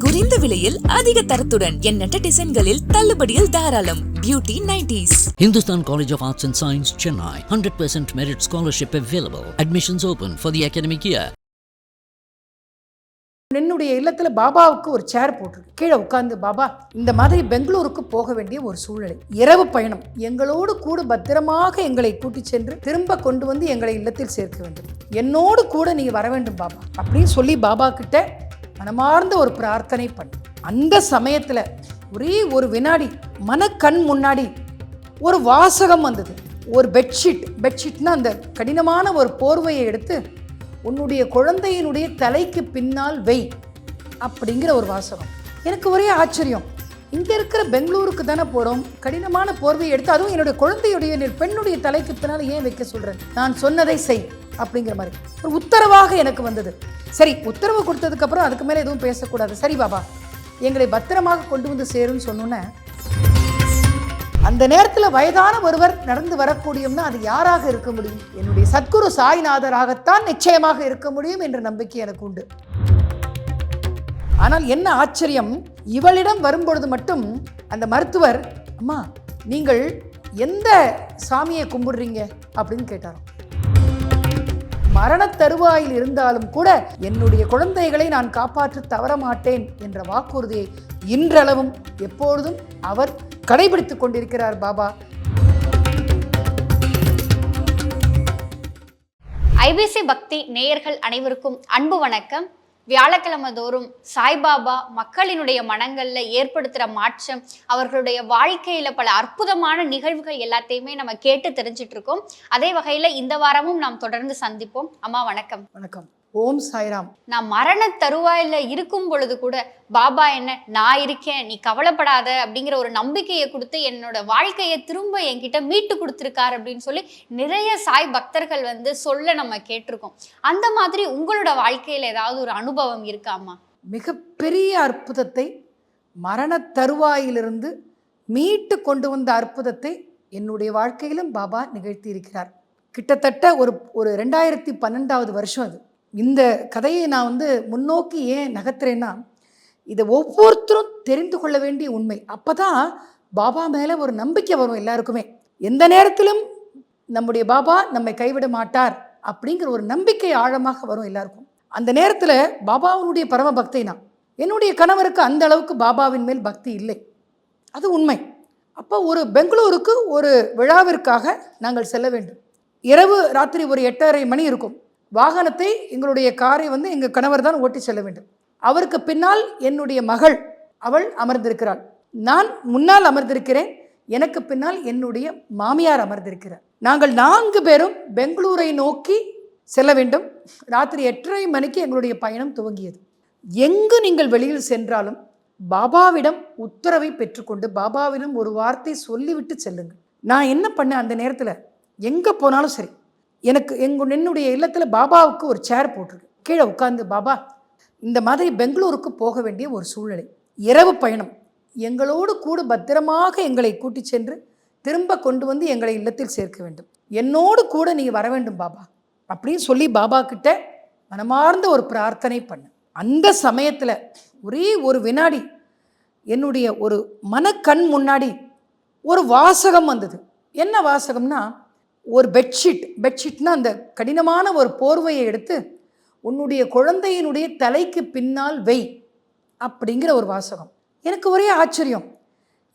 குறைந்த விலையில் அதிக தரத்துடன் எண்ணற்ற டிசைன்களில் தள்ளுபடியில் தாராளம். Beauty nighties Hindustan College of Arts and Science, Chennai. 100% merit scholarship available. Admissions open for the academic year. என்னுடைய இல்லத்துல பாபாவுக்கு ஒரு சேர் போட்டிருக்கு. கீழே உட்கார்ந்து பாபா இந்த மாதிரி பெங்களூருக்கு போக வேண்டிய ஒரு சூழ்நிலை. இரவு பயணம். எங்களோடு கூட பத்திரமாக எங்களை கூட்டிச் சென்று திரும்ப கொண்டு வந்து எங்களை இல்லத்தில் சேர்க்க வேண்டும். என்னோடு கூட நீ வர வேண்டும் பாபா. அப்படின்னு சொல்லி பாபா கிட்ட மனமார்ந்த ஒரு பிரார்த்தனை பண்ணு. அந்த சமயத்தில் ஒரே ஒரு வினாடி மனக்கண் முன்னாடி ஒரு வாசகம் வந்தது. ஒரு பெட்ஷீட் பெட்ஷீட்னா அந்த கடினமான ஒரு போர்வையை எடுத்து உன்னுடைய குழந்தையினுடைய தலைக்கு பின்னால் வெய் அப்படிங்கிற ஒரு வாசகம். எனக்கு ஒரே ஆச்சரியம். இங்கே இருக்கிற பெங்களூருக்கு தானே போகிறோம் கடினமான போர்வையை எடுத்து அதுவும் என்னுடைய குழந்தையுடைய பெண்ணுடைய தலைக்கு பின்னால் ஏன் வைக்க சொல்கிறேன் நான் சொன்னதை செய். அப்படிங்கிற மாதிரி. ஒரு உத்தரவாக எனக்கு வந்தது. சரி உத்தரவு கொடுத்ததுக்கப்புறம் அதுக்கு மேலே எதுவும் பேசக்கூடாது. சரி பாபா. எங்களை பத்திரமாக கொண்டு வந்து சேரும்னு சொன்னோன்னே அந்த நேரத்தில் வயதான ஒருவர் நடந்து வரக்கூடியம்னா அது யாராக இருக்க முடியும்? என்னுடைய சத்குரு சாய்நாதராகத்தான் நிச்சயமாக இருக்க முடியும் என்ற நம்பிக்கை எனக்கு உண்டு. ஆனால் என்ன ஆச்சரியம்? இவளிடம் வரும்பொழுது மட்டும் அந்த மருத்துவர் அம்மா நீங்கள் எந்த சாமியை கும்பிடுறீங்க? அப்படின்னு கேட்டாராம். மரணத் தருவாயில் இருந்தாலும் கூட என்னுடைய குழந்தைகளை நான் காப்பாற்ற தவற மாட்டேன் என்ற வாக்குறுதியை இன்றளவும் எப்பொழுதும் அவர் கடைபிடித்துக் கொண்டிருக்கிறார் பாபா. ஐபிசி பக்தி நேயர்கள் அனைவருக்கும் அன்பு வணக்கம். வியாழக்கிழமை தோறும் சாய்பாபா மக்களினுடைய மனங்களில் ஏற்படுத்துகிற மாற்றம் அவர்களுடைய வாழ்க்கையில் பல அற்புதமான நிகழ்வுகள் எல்லாத்தையுமே நம்ம கேட்டு தெரிஞ்சிட்டு இருக்கோம். அதே வகையில் இந்த வாரமும் நாம் தொடர்ந்து சந்திப்போம். அம்மா வணக்கம். வணக்கம். ஓம் சாய்ராம். நான் மரண தருவாயில இருக்கும் பொழுது கூட பாபா என்ன நான் இருக்கேன் நீ கவலைப்படாத அப்படிங்கிற ஒரு நம்பிக்கையை கொடுத்து என்னோட வாழ்க்கையை திரும்ப என்கிட்ட மீட்டு கொடுத்துருக்காரு அப்படின்னு சொல்லி நிறைய சாய் பக்தர்கள் வந்து சொல்ல நம்ம கேட்டிருக்கோம். அந்த மாதிரி உங்களோட வாழ்க்கையில ஏதாவது ஒரு அனுபவம் இருக்காமா மிகப்பெரிய அற்புதத்தை மரணத் தருவாயிலிருந்து மீட்டு கொண்டு வந்த அற்புதத்தை என்னுடைய வாழ்க்கையிலும் பாபா நிகழ்த்தி இருக்கிறார் கிட்டத்தட்ட ஒரு ஒரு ரெண்டாயிரத்தி பன்னெண்டாவது வருஷம் அது. இந்த கதையை நான் வந்து முன்னோக்கி ஏன் நகர்த்துறேன்னா இதை ஒவ்வொருத்தரும் தெரிந்து கொள்ள வேண்டிய உண்மை. அப்போ தான் பாபா மேலே ஒரு நம்பிக்கை வரும் எல்லாருக்குமே. எந்த நேரத்திலும் நம்முடைய பாபா நம்மை கைவிட மாட்டார் அப்படிங்கிற ஒரு நம்பிக்கை ஆழமாக வரும் எல்லாருக்கும். அந்த நேரத்தில் பாபாவினுடைய பரம பக்தி நான். என்னுடைய கணவருக்கு அந்த அளவுக்கு பாபாவின் மேல் பக்தி இல்லை. அது உண்மை. அப்போ ஒரு பெங்களூருக்கு ஒரு விழாவிற்காக நாங்கள் செல்ல வேண்டும். இரவு ராத்திரி ஒரு எட்டரை மணி இருக்கும். வாகனத்தை எங்களுடைய காரை வந்து எங்கள் கணவர் தான் ஓட்டி செல்ல வேண்டும். அவருக்கு பின்னால் என்னுடைய மகள் அவள் அமர்ந்திருக்கிறாள். நான் முன்னால் அமர்ந்திருக்கிறேன் எனக்கு பின்னால் என்னுடைய மாமியார் அமர்ந்திருக்கிறார். நாங்கள் நான்கு பேரும் பெங்களூரை நோக்கி செல்ல வேண்டும். ராத்திரி எட்டரை மணிக்கு எங்களுடைய பயணம் துவங்கியது. எங்கு நீங்கள் வெளியில் சென்றாலும் பாபாவிடம் உத்தரவை பெற்றுக்கொண்டு பாபாவிடம் ஒரு வார்த்தை சொல்லிவிட்டு செல்லுங்கள். நான் என்ன பண்ணேன் அந்த நேரத்தில்? எங்கே போனாலும் சரி. எனக்கு எங்கள் என்னுடைய இல்லத்தில் பாபாவுக்கு ஒரு சேர் போட்டிருக்கு. கீழே உட்காந்து பாபா இந்த மாதிரி பெங்களூருக்கு போக வேண்டிய ஒரு சூழ்நிலை. இரவு பயணம். எங்களோடு கூட பத்திரமாக எங்களை கூட்டிச் சென்று திரும்ப கொண்டு வந்து எங்களை இல்லத்தில் சேர்க்க வேண்டும். என்னோடு கூட நீ வர வேண்டும் பாபா. அப்படின்னு சொல்லி பாபா கிட்ட மனமார்ந்த ஒரு பிரார்த்தனை பண்ண அந்த சமயத்தில் ஒரே ஒரு வினாடி என்னுடைய ஒரு மனக்கண் முன்னாடி ஒரு வாசகம் வந்தது. என்ன வாசகம்னா ஒரு பெட்ஷீட் பெட்ஷீட்னா அந்த கடினமான ஒரு போர்வையை எடுத்து உன்னுடைய குழந்தையினுடைய தலைக்கு பின்னால் வெய் அப்படிங்கிற ஒரு வாசகம். எனக்கு ஒரே ஆச்சரியம்.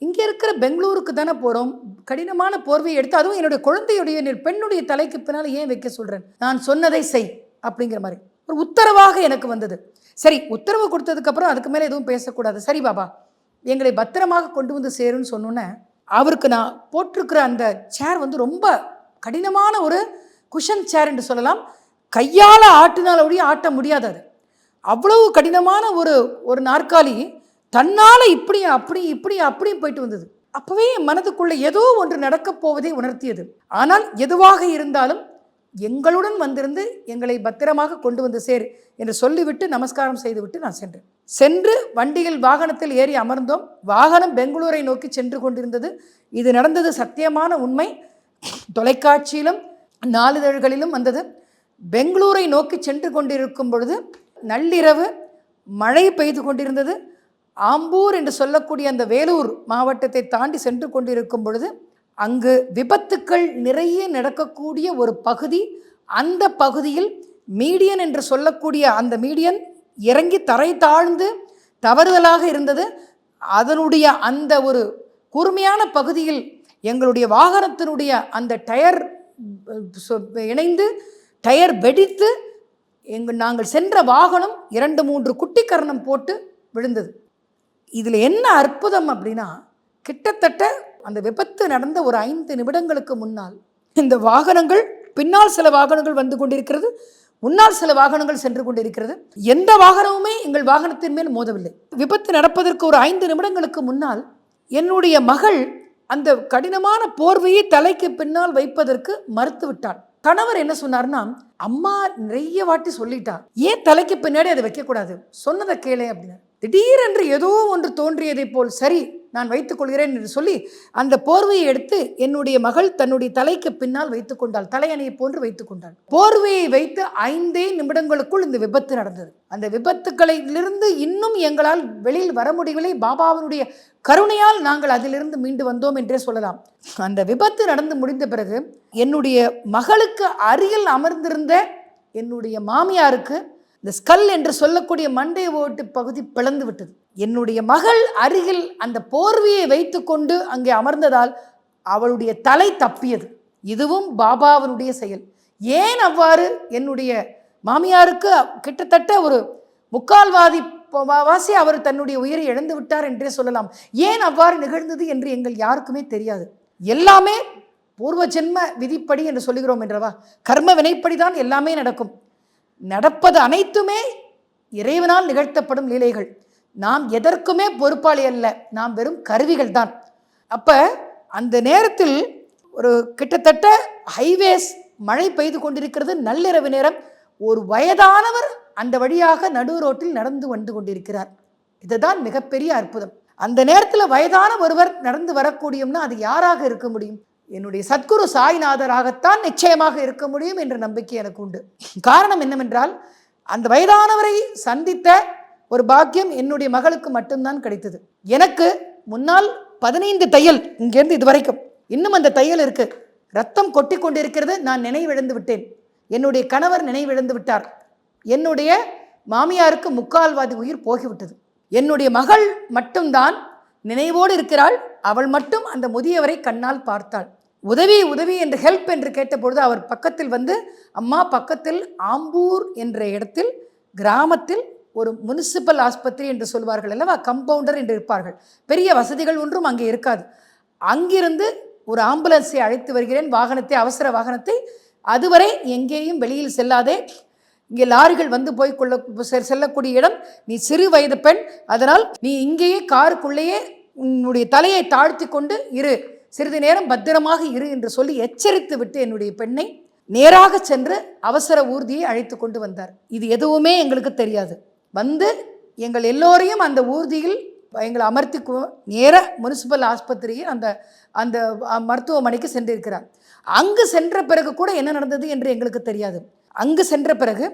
இங்கே இருக்கிற பெங்களூருக்கு தானே போகிறோம் கடினமான போர்வையை எடுத்து அதுவும் என்னுடைய குழந்தையுடைய பெண்ணுடைய தலைக்கு பின்னால் ஏன் வைக்க சொல்கிறேன் நான் சொன்னதை செய் அப்படிங்கிற மாதிரி. ஒரு உத்தரவாக எனக்கு வந்தது. சரி உத்தரவு கொடுத்ததுக்கப்புறம் அதுக்கு மேலே எதுவும் பேசக்கூடாது. சரி பாபா எங்களை பத்திரமாக கொண்டு வந்து சேருன்னு சொன்னோன்னே அவருக்கு நான் போட்டிருக்கிற அந்த சேர் வந்து ரொம்ப கடினமான ஒரு குஷன் சேர் என்று சொல்லலாம். கையால் ஆட்டினால் ஒழிய ஆட்ட முடியாது அது. அவ்வளவு கடினமான ஒரு ஒரு நாற்காலி தன்னால் இப்படி அப்படி இப்படி அப்படி போயிட்டு வந்தது. அப்போவே என் மனதுக்குள்ளே ஏதோ ஒன்று நடக்கப் போவதை உணர்த்தியது. ஆனால் எதுவாக இருந்தாலும் எங்களுடன் வந்திருந்து எங்களை பத்திரமாக கொண்டு வந்து சேர் என்று சொல்லிவிட்டு நமஸ்காரம் செய்துவிட்டு நான் சென்றேன். சென்று வண்டியில் வாகனத்தில் ஏறி அமர்ந்தோம். வாகனம் பெங்களூரை நோக்கி சென்று கொண்டிருந்தது. இது நடந்தது சத்தியமான உண்மை. தொலைக்காட்சியிலும் நாளிதழ்களிலும் வந்தது. பெங்களூரை நோக்கி சென்று கொண்டிருக்கும் பொழுது நள்ளிரவு மழை பெய்து கொண்டிருந்தது. ஆம்பூர் என்று சொல்லக்கூடிய அந்த வேலூர் மாவட்டத்தை தாண்டி சென்று கொண்டிருக்கும் பொழுது அங்கு விபத்துக்கள் நிறைய நடக்கக்கூடிய ஒரு பகுதி அந்த பகுதியில் மீடியன் என்று சொல்லக்கூடிய அந்த மீடியன் இறங்கி தரை தாழ்ந்து தவறுதலாக இருந்தது. அதனுடைய அந்த ஒரு கூர்மையான பகுதியில் எங்களுடைய வாகனத்தினுடைய அந்த டயர் சொ- இணைந்து டயர் வெடித்து எங்கள் நாங்கள் சென்ற வாகனம் இரண்டு மூன்று குட்டி கரணம் போட்டு விழுந்தது. இதில் என்ன அற்புதம் அப்படின்னா கிட்டத்தட்ட அந்த விபத்து நடந்த ஒரு ஐந்து நிமிடங்களுக்கு முன்னால் இந்த வாகனங்கள் பின்னால் சில வாகனங்கள் வந்து கொண்டிருக்கிறது முன்னால் சில வாகனங்கள் சென்று கொண்டிருக்கிறது. எந்த வாகனமுமே எங்கள் வாகனத்தின் மேல் மோதவில்லை. விபத்து நடப்பதற்கு ஒரு ஐந்து நிமிடங்களுக்கு முன்னால் என்னுடைய மகள் அந்த கடினமான போர்வையை தலைக்கு பின்னால் வைப்பதற்கு மறுத்து விட்டாள் கணவர் என்ன சொன்னார்னா அம்மா நிறைய வாட்டி சொல்லிட்டா ஏன் தலைக்கு பின்னாடி அதை வைக்கக்கூடாது? சொன்னதை கேளு அப்படின்னு திடீரென்று ஏதோ ஒன்று தோன்றியதைப் போல் சரி நான் வைத்துக் கொள்கிறேன் என்று சொல்லி அந்த போர்வையை எடுத்து என்னுடைய மகள் தன்னுடைய தலைக்கு பின்னால் வைத்துக் கொண்டாள். தலையணையை போன்று வைத்துக் கொண்டாள். போர்வையை வைத்து ஐந்தே நிமிடங்களுக்குள் இந்த விபத்து நடந்தது. அந்த விபத்துக்களிலிருந்து இன்னும் எங்களால் வெளியில் வர முடியவில்லை. பாபாவினுடைய கருணையால் நாங்கள் அதிலிருந்து மீண்டு வந்தோம் என்றே சொல்லலாம். அந்த விபத்து நடந்து முடிந்த பிறகு என்னுடைய மகளுக்கு அருகில் அமர்ந்திருந்த என்னுடைய மாமியாருக்கு இந்த ஸ்கல் என்று சொல்லக்கூடிய மண்டை ஓட்டு பகுதி பிளந்து விட்டது. என்னுடைய மகள் அருகில் அந்த போர்வியை வைத்துக்கொண்டு அங்கே அமர்ந்ததால் அவளுடைய தலை தப்பியது. இதுவும் பாபாவினுடைய செயல். ஏன் அவ்வாறு? என்னுடைய மாமியாருக்கு கிட்டத்தட்ட ஒரு முக்கால்வாதி வாசி அவர் தன்னுடைய உயிரை இழந்து விட்டார் என்றே சொல்லலாம். ஏன் அவ்வாறு நிகழ்ந்தது என்று எங்கள் யாருக்குமே தெரியாது. எல்லாமே பூர்வ ஜென்ம விதிப்படி என்று சொல்லுகிறோம் என்றவா? கர்ம வினைப்படி தான் எல்லாமே நடக்கும். நடப்பது அனைத்துமே இறைவனால் நிகழ்த்தப்படும் லீலைகள். நாம் எதற்குமே பொறுப்பாளி அல்ல. நாம் வெறும் கருவிகள் தான். அப்போ அந்த நேரத்தில் ஒரு கிட்டத்தட்ட ஹைவேஸ் மழை பெய்து கொண்டிருக்கிறது. நள்ளிரவு நேரம் ஒரு வயதானவர் அந்த வழியாக நடு ரோட்டில் நடந்து வந்து கொண்டிருக்கிறார். இதுதான் மிகப்பெரிய அற்புதம். அந்த நேரத்தில் வயதான ஒருவர் நடந்து வரக்கூடியம்னா அது யாராக இருக்க முடியும்? என்னுடைய சத்குரு சாய்நாதராகத்தான் நிச்சயமாக இருக்க முடியும் என்ற நம்பிக்கை எனக்கு உண்டு. காரணம் என்னவென்றால் அந்த வயதானவரை சந்தித்த ஒரு பாக்கியம் என்னுடைய மகளுக்கு மட்டும்தான் கிடைத்தது. எனக்கு முன்னால் பதினைந்து தையல் இங்கேருந்து இதுவரைக்கும் இன்னும் அந்த தையல் இருக்கு. ரத்தம் கொட்டி கொண்டிருக்கிறது நான் நினைவிழந்து விட்டேன். என்னுடைய கணவர் நினைவிழந்து விட்டார். என்னுடைய மாமியாருக்கு முக்கால்வாதி உயிர் போகிவிட்டது. என்னுடைய மகள் மட்டும்தான் நினைவோடு இருக்கிறாள். அவள் மட்டும் அந்த முதியவரை கண்ணால் பார்த்தாள். உதவி உதவி என்று ஹெல்ப் என்று கேட்டபொழுது அவர் பக்கத்தில் வந்து அம்மா பக்கத்தில் ஆம்பூர் என்ற இடத்தில் கிராமத்தில் ஒரு முனிசிபல் ஆஸ்பத்திரி என்று சொல்வார்கள் அல்லவா? கம்பவுண்டர் என்று இருப்பார்கள். பெரிய வசதிகள் ஒன்றும் அங்கே இருக்காது. அங்கிருந்து ஒரு ஆம்புலன்ஸை அழைத்து வருகிறேன். வாகனத்தை அவசர வாகனத்தை. அதுவரை எங்கேயும் வெளியில் செல்லாதே. இங்கே லாரிகள் வந்து போய் கொள்ள செ- செல்லக்கூடிய இடம். நீ சிறு வயது பெண். அதனால் நீ இங்கேயே காருக்குள்ளேயே உன்னுடைய தலையை தாழ்த்தி கொண்டு இரு. சிறிது நேரம் பத்திரமாக இரு என்று சொல்லி எச்சரித்து விட்டு என்னுடைய பெண்ணை நேராக சென்று அவசர ஊர்தியை அழைத்து கொண்டு வந்தார். இது எதுவுமே எங்களுக்கு தெரியாது. வந்து எங்கள் எல்லோரையும் அந்த ஊர்தியில் எங்களை அமர்த்தி நேர முனிசிபல் ஆஸ்பத்திரியில் அந்த அந்த மருத்துவமனைக்கு சென்றிருக்கிறார். அங்கு சென்ற பிறகு கூட என்ன நடந்தது என்று எங்களுக்கு தெரியாது. அங்கு சென்ற பிறகு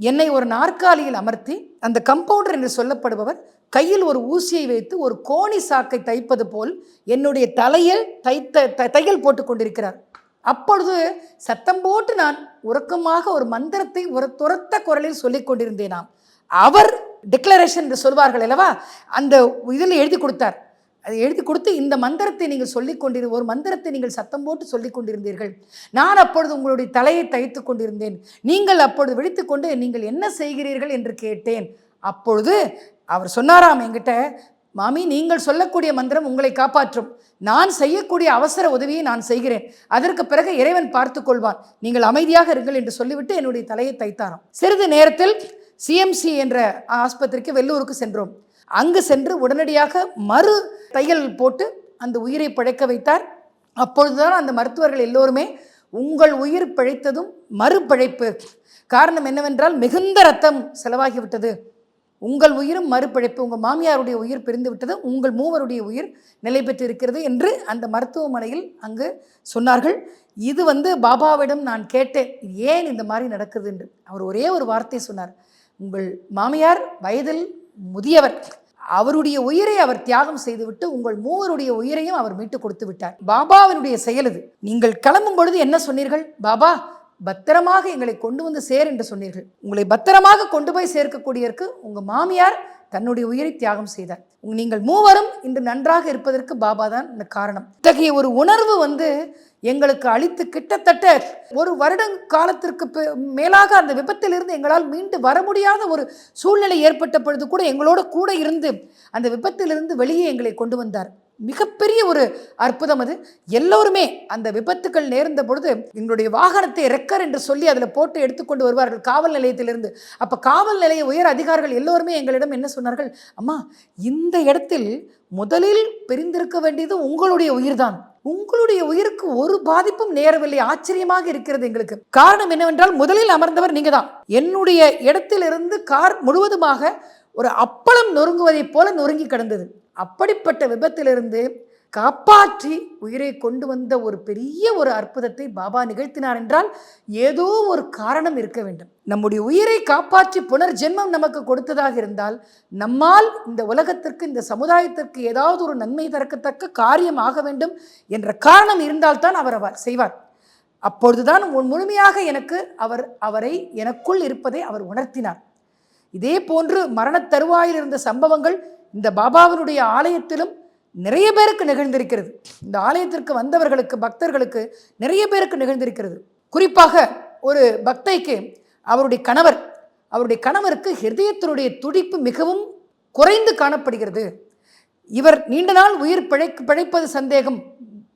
என்னை ஒரு நாற்காலியில் அமர்த்தி அந்த கம்பவுண்டர் என்று சொல்லப்படுபவர் கையில் ஒரு ஊசியை வைத்து ஒரு கோணி சாக்கை தைப்பது போல் என்னுடைய தலையில் தைத்த த- தையல் போட்டு கொண்டிருக்கிறார். அப்பொழுது சத்தம் போட்டு நான் உறக்கமாக ஒரு மந்திரத்தை ஒரு துரத்த குரலில் சொல்லிக் கொண்டிருந்தேனாம். அவர் டிக்ளரேஷன் என்று சொல்வார்கள் அல்லவா? அந்த இதில் எழுதி கொடுத்தார். அதை எழுதி கொடுத்து இந்த மந்திரத்தை நீங்கள் சொல்லிக் கொண்டிரு ஒரு மந்திரத்தை நீங்கள் சத்தம் போட்டு சொல்லிக் கொண்டிருந்தீர்கள். நான் அப்பொழுது உங்களுடைய தலையை தைத்து கொண்டிருந்தேன். நீங்கள் அப்பொழுது விழித்துக்கொண்டு நீங்கள் என்ன செய்கிறீர்கள் என்று கேட்டேன். அப்பொழுது அவர் சொன்னாராம் என்கிட்ட மாமி நீங்கள் சொல்லக்கூடிய மந்திரம் உங்களை காப்பாற்றும். நான் செய்யக்கூடிய அவசர உதவியை நான் செய்கிறேன். அதற்கு பிறகு இறைவன் பார்த்து கொள்வான். நீங்கள் அமைதியாக இருங்கள் என்று சொல்லிவிட்டு என்னுடைய தலையை தைத்தாராம். சிறிது நேரத்தில் சிஎம்சி என்ற ஆஸ்பத்திரிக்கு வெள்ளூருக்கு சென்றோம். அங்கு சென்று உடனடியாக மறு தையல் போட்டு அந்த உயிரை பிழைக்க வைத்தார். அப்பொழுதுதான் அந்த மருத்துவர்கள் எல்லோருமே உங்கள் உயிர் பிழைத்ததும் மறுபிழைப்பு காரணம் என்னவென்றால் மிகுந்த ரத்தம் செலவாகிவிட்டது. உங்கள் உயிரும் மறுபிழைப்பு உங்கள் மாமியாருடைய உயிர் பிரிந்து விட்டது உங்கள் மூவருடைய உயிர் நிலை பெற்றிருக்கிறது என்று அந்த மருத்துவமனையில் அங்கு சொன்னார்கள். இது வந்து பாபாவிடம் நான் கேட்டேன். இது ஏன் இந்த மாதிரி நடக்குது? என்று. அவர் ஒரே ஒரு வார்த்தை சொன்னார். உங்கள் மாமியார் வயதில் முதியவர். அவருடைய உயிரை அவர் தியாகம் செய்துவிட்டு உங்கள் மூவருடைய உயிரையும் அவர் மீட்டு கொடுத்து விட்டார் பாபாவினுடைய செயல் இது. நீங்கள் கிளம்பும் பொழுது என்ன சொன்னீர்கள்? பாபா பத்திரமாக எங்களை கொண்டு வந்து சேர் என்று சொன்னீர்கள். உங்களை பத்திரமாக கொண்டு போய் சேர்க்கக்கூடியதற்கு உங்கள் மாமியார் தன்னுடைய உயிரை தியாகம் செய்தார். நீங்கள் மூவரும் இன்று நன்றாக இருப்பதற்கு பாபா தான் இந்த காரணம். இத்தகைய ஒரு உணர்வு வந்து எங்களுக்கு அளித்து கிட்டத்தட்ட ஒரு வருட காலத்திற்கு மேலாக அந்த விபத்திலிருந்து எங்களால் மீண்டு வர முடியாத ஒரு சூழ்நிலை ஏற்பட்ட பொழுது கூட எங்களோட கூட இருந்து அந்த விபத்திலிருந்து வெளியே எங்களை கொண்டு வந்தார். மிகப்பெரிய ஒரு அற்புதம் அது. எல்லோருமே அந்த விபத்துக்கள் நேர்ந்த பொழுது எங்களுடைய வாகனத்தை ரெக்கர் என்று சொல்லி அதில் போட்டு எடுத்துக்கொண்டு வருவார்கள் காவல் நிலையத்திலிருந்து. அப்போ காவல் நிலைய உயர் அதிகாரிகள் எல்லோருமே எங்களிடம் என்ன சொன்னார்கள்? அம்மா இந்த இடத்தில் முதலில் பிரிந்திருக்க வேண்டியது உங்களுடைய உயிர்தான். உங்களுடைய உயிருக்கு ஒரு பாதிப்பும் நேரவில்லை. ஆச்சரியமாக இருக்கிறது எங்களுக்கு. காரணம் என்னவென்றால் முதலில் அமர்ந்தவர் நீங்க தான் என்னுடைய இடத்திலிருந்து கார் முழுவதுமாக ஒரு அப்பளம் நொறுங்குவதைப் போல நொறுங்கி கிடந்தது. அப்படிப்பட்ட விபத்திலிருந்து காப்பாற்றி உயிரை கொண்டு வந்த ஒரு பெரிய ஒரு அற்புதத்தை பாபா நிகழ்த்தினார் என்றால் ஏதோ ஒரு காரணம் இருக்க வேண்டும். நம்முடைய உயிரை காப்பாற்றி புனர்ஜென்மம் நமக்கு கொடுத்ததாக இருந்தால் நம்மால் இந்த உலகத்திற்கு இந்த சமுதாயத்திற்கு ஏதாவது ஒரு நன்மை தரக்கத்தக்க காரியம் ஆக வேண்டும் என்ற காரணம் இருந்தால்தான் அவர் அவர் செய்வார். அப்பொழுதுதான் முழுமையாக எனக்கு அவர் அவரை எனக்குள் இருப்பதை அவர் உணர்த்தினார். இதே போன்று மரணத் தருவாயில் இருந்த சம்பவங்கள் இந்த பாபாவினுடைய ஆலயத்திலும் நிறைய பேருக்கு நிகழ்ந்திருக்கிறது. இந்த ஆலயத்திற்கு வந்தவர்களுக்கு பக்தர்களுக்கு நிறைய பேருக்கு நிகழ்ந்திருக்கிறது. குறிப்பாக ஒரு பக்தைக்கு அவருடைய கணவர் அவருடைய கணவருக்கு ஹிருதயத்தினுடைய துடிப்பு மிகவும் குறைந்து காணப்படுகிறது. இவர் நீண்ட நாள் உயிர் பிழைக் பிழைப்பது சந்தேகம்.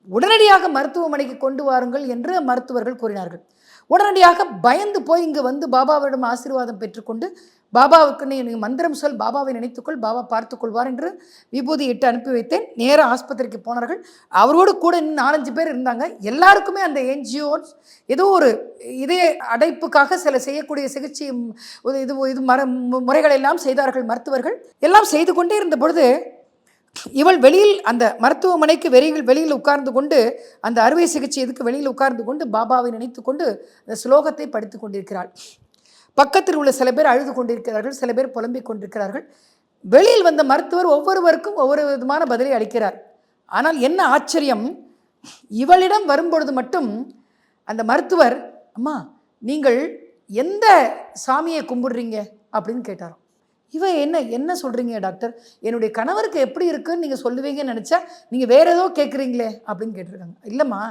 உடனடியாக மருத்துவமனைக்கு கொண்டு வாருங்கள் என்று மருத்துவர்கள் கூறினார்கள். உடனடியாக பயந்து போய் இங்கு வந்து பாபாவிடம் ஆசீர்வாதம் பெற்றுக்கொண்டு பாபாவுக்கு நீ மந்திரம் சொல் பாபாவை நினைத்துக்கொள் பாபா பார்த்துக்கொள்வார் என்று விபூதி இட்டு அனுப்பி வைத்தேன். நேராக ஆஸ்பத்திரிக்கு போனார்கள். அவரோடு கூட இன்னும் நாலஞ்சு பேர் இருந்தாங்க. எல்லாருக்குமே அந்த என்ஜிஓஸ் ஏதோ ஒரு இதய அடைப்புக்காக சில செய்யக்கூடிய சிகிச்சை ஒரு இது இது மர மு- எல்லாம் செய்தார்கள் மருத்துவர்கள். எல்லாம் செய்து கொண்டே இருந்த பொழுது இவள் வெளியில் அந்த மருத்துவமனைக்கு வெளியில் வெளியில் உட்கார்ந்து கொண்டு அந்த அறுவை சிகிச்சை இதுக்கு வெளியில் உட்கார்ந்து கொண்டு பாபாவை நினைத்து கொண்டு அந்த ஸ்லோகத்தை படித்து கொண்டிருக்கிறாள். பக்கத்தில் உள்ள சில பேர் அழுது கொண்டிருக்கிறார்கள் சில பேர் புலம்பிக் கொண்டிருக்கிறார்கள். வெளியில் வந்த மருத்துவர் ஒவ்வொருவருக்கும் ஒவ்வொரு விதமான பதிலை அளிக்கிறார். ஆனால் என்ன ஆச்சரியம் இவளிடம் வரும்பொழுது மட்டும் அந்த மருத்துவர் அம்மா நீங்கள் எந்த சாமியை கும்பிடுறீங்க? அப்படின்னு கேட்டாராம். இவ என்ன என்ன சொல்கிறீங்க டாக்டர்? என்னுடைய கணவருக்கு எப்படி இருக்குன்னு நீங்கள் சொல்லுவீங்கன்னு நினச்சா நீங்கள் வேறு ஏதோ கேட்குறீங்களே அப்படின்னு கேட்டிருக்காங்க. இல்லைம்மா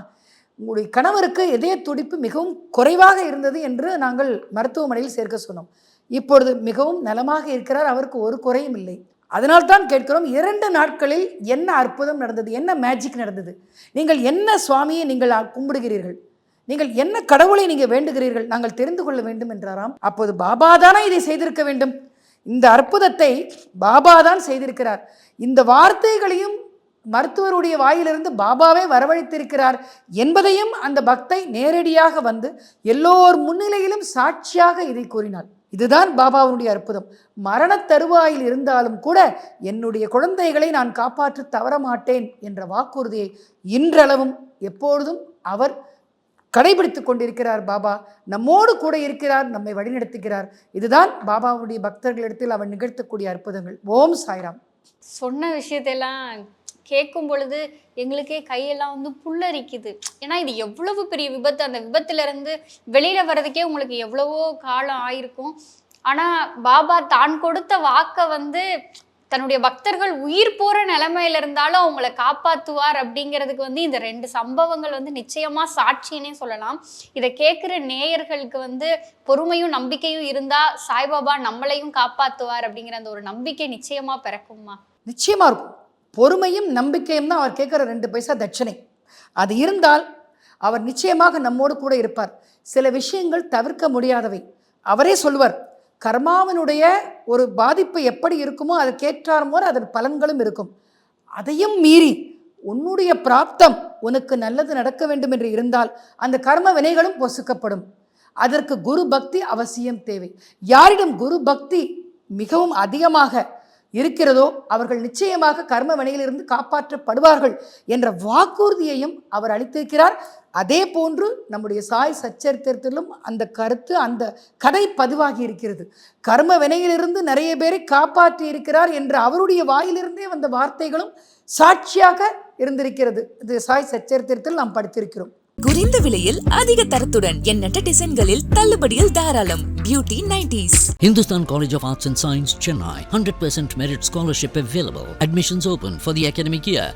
உங்களுடைய கணவருக்கு இதய துடிப்பு மிகவும் குறைவாக இருந்தது என்று நாங்கள் மருத்துவமனையில் சேர்க்க சொன்னோம். இப்பொழுது மிகவும் நலமாக இருக்கிறார் அவருக்கு ஒரு குறையும் இல்லை. அதனால்தான் கேட்கிறோம் இரண்டு நாட்களில் என்ன அற்புதம் நடந்தது என்ன மேஜிக் நடந்தது? நீங்கள் என்ன சுவாமியை நீங்கள் கும்பிடுகிறீர்கள்? நீங்கள் என்ன கடவுளை நீங்கள் வேண்டுகிறீர்கள்? நாங்கள் தெரிந்து கொள்ள வேண்டும் என்றாராம். அப்போது பாபா தானே இதை செய்திருக்க வேண்டும். இந்த அற்புதத்தை பாபா தான் செய்திருக்கிறார். இந்த வார்த்தைகளையும் மருத்துவருடைய வாயிலிருந்து பாபாவே வரவழைத்திருக்கிறார் என்பதையும் அந்த பக்தை நேரடியாக வந்து எல்லோர் முன்னிலையிலும் சாட்சியாக இதை கூறினார். இதுதான் பாபாவுடைய அற்புதம். மரணத் தருவாயில் இருந்தாலும் கூட என்னுடைய குழந்தைகளை நான் காப்பாற்ற தவறமாட்டேன் என்ற வாக்குறுதியை இன்றளவும் எப்பொழுதும் அவர் கடைபிடித்து கொண்டிருக்கிறார் பாபா. நம்மோடு கூட இருக்கிறார் நம்மை வழிநடத்துகிறார். இதுதான் பாபாவுடைய பக்தர்களிடத்தில் அவர் நிகழ்த்தக்கூடிய அற்புதங்கள். ஓம் சாய்ராம். சொன்ன விஷயத்தையெல்லாம் கேட்கும் பொழுது எங்களுக்கே கையெல்லாம் வந்து புல்லரிக்குது. ஏன்னா இது எவ்வளவு பெரிய விபத்து. அந்த விபத்துலேருந்து வெளியில் வர்றதுக்கே உங்களுக்கு எவ்வளவோ காலம் ஆயிருக்கும். ஆனால் பாபா தான் கொடுத்த வாக்கை வந்து தன்னுடைய பக்தர்கள் உயிர் போற நிலைமையில இருந்தாலும் அவங்கள காப்பாத்துவார் அப்படிங்கிறதுக்கு வந்து இந்த ரெண்டு சம்பவங்கள் வந்து நிச்சயமா சாட்சின்னே சொல்லலாம். இதை கேட்குற நேயர்களுக்கு வந்து பொறுமையும் நம்பிக்கையும் இருந்தா சாய்பாபா நம்மளையும் காப்பாத்துவார் அப்படிங்கிற அந்த ஒரு நம்பிக்கை நிச்சயமா பிறக்குமா நிச்சயமா இருக்கும். பொறுமையும் நம்பிக்கையும் தான் அவர் கேட்குற ரெண்டு பைசா தட்சணை. அது இருந்தால் அவர் நிச்சயமாக நம்மோடு கூட இருப்பார். சில விஷயங்கள் தவிர்க்க முடியாதவை. அவரே சொல்வார் கர்மாவினுடைய ஒரு பாதிப்பு எப்படி இருக்குமோ அதற்கேற்றார்மோர் அதன் பலன்களும் இருக்கும். அதையும் மீறி உன்னுடைய பிராப்தம் உனக்கு நல்லது நடக்க வேண்டும் என்று இருந்தால் அந்த கர்ம வினைகளும் பொசுக்கப்படும். அதற்கு குரு பக்தி அவசியம் தேவை. யாரிடம் குரு பக்தி மிகவும் அதிகமாக இருக்கிறதோ அவர்கள் நிச்சயமாக கர்ம வினையிலிருந்து காப்பாற்றப்படுவார்கள் என்ற வாக்குறுதியையும் அவர் அளித்திருக்கிறார். அதே போன்று நம்முடைய சாய் சச்சரித்திரத்திலும் அந்த கருத்து அந்த கதை பதிவாகி இருக்கிறது கர்ம வினையிலிருந்து நிறைய பேரை காப்பாற்றி இருக்கிறார் என்ற அவருடைய வாயிலிருந்தே வந்த வார்த்தைகளும் சாட்சியாக இருந்திருக்கிறது இது சாய் சச்சரித்திரத்தில் நாம் படித்திருக்கிறோம் குறைந்த விலையில் அதிக தரத்துடன் எண்ணற்ற டிசைன்களில் தள்ளுபடியில் தாராளம் beauty nineties Hindustan College of Arts and Science, Chennai. 100% merit scholarship available. Admissions open for the academic year.